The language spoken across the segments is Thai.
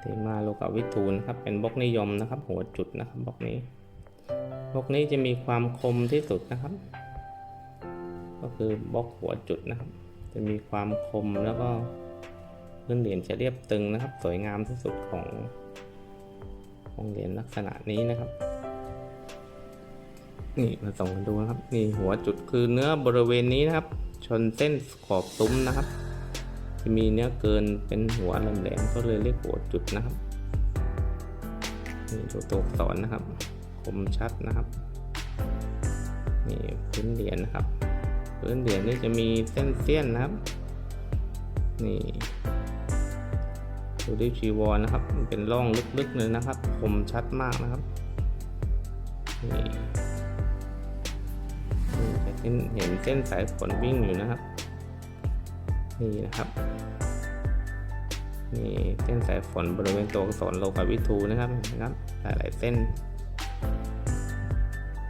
เทมาโลกาวิทูนะครับ เป็นบล็อกนิยมนะครับ หัวจุดนะครับบล็อกนี้บล็อกนี้จะมีความคมที่สุดนะครับ ก็คือบล็อกหัวจุดนะครับ จะมีความคมแล้วก็พื้นเหรียญจะเรียบตึงนะครับ สวยงามที่สุดของของเหรียญลักษณะนี้นะครับนี่มาส่องกันดูนะครับนี่หัวจุดคือเนื้อบริเวณนี้นะครับ ชนเส้นขอบซุ้มนะครับ จะมีเนื้อเกินเป็นหัวแหลมๆก็เลยเรียกหัวจุดนะครับนี่ดูตัวอักษรนะครับ คมชัดนะครับนี่พื้นเหรียญนะครับ พื้นเหรียญนี่จะมีเส้นเสี้ยนนะครับ นี่ดูดิจีวรนะครับมันเป็นร่องลึกๆเลยนะครับ คมชัดมากนะครับนี่จะเห็นเส้นสายฝนวิ่งอยู่นะครับ นี่นะครับนี่เส้นสายฝนบริเวณตัวอักษรโลกาวิทูนะครับนไหมครับ หลายๆเส้น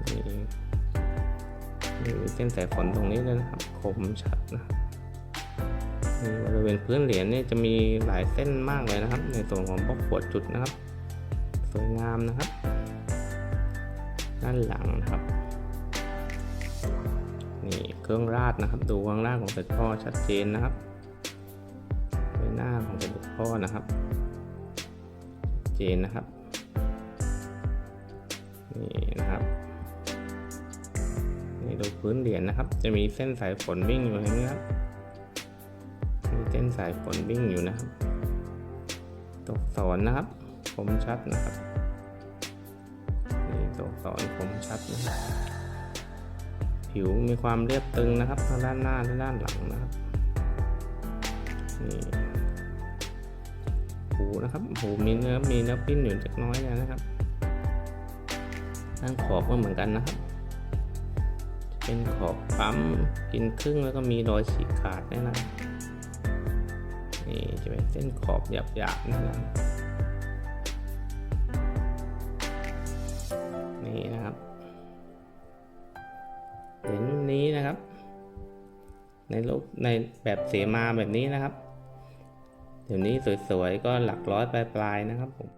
นี่นี่เส้นสายฝนตรงนี้เลยนะครับคมชัดนะนี่บริเวณพื้นเหรียญนี่จะมีหลายเส้นมากเลยนะครับ ในส่วนของบล็อกขวดจุดนะครับ สวยงามนะครับ ด้านหลังนะครับ เครื่องราดนะครับ ดูข้างล่างของเสด็จพ่อชัดเจนนะครับใบหน้าของเสด็จพ่อนะครับ เจนนะครับนี่นะครับนี่ดูพื้นเหรียญนะครับ จะมีเส้นสายฝนวิ่งอยู่เห็นไหมครับมีเส้นสายฝนวิ่งอยู่นะครับตกสอนนะครับคมชัดนะครับนี่ตกสอนคมชัดนะครับ ผิวมีความเรียบตึงนะครับทั้งด้านหน้าและด้านหลังนะครับนี่หูนะครับหูมีเนื้อมีเนื้อปิ้นอยู่เล็กน้อยเลยนะครับด้านขอบก็เหมือนกันนะครับจะเป็นขอบปั๊มกินครึ่งแล้วก็มีรอยฉีกขาดเนี่นะนี่จะเป็นเส้นขอบหยาบๆนะครับ เหรียญรุ่นนี้นะครับ ในรูปในแบบเสมาแบบนี้นะครับเดี๋ยวนี้สวยๆก็หลักร้อยปลายๆนะครับผม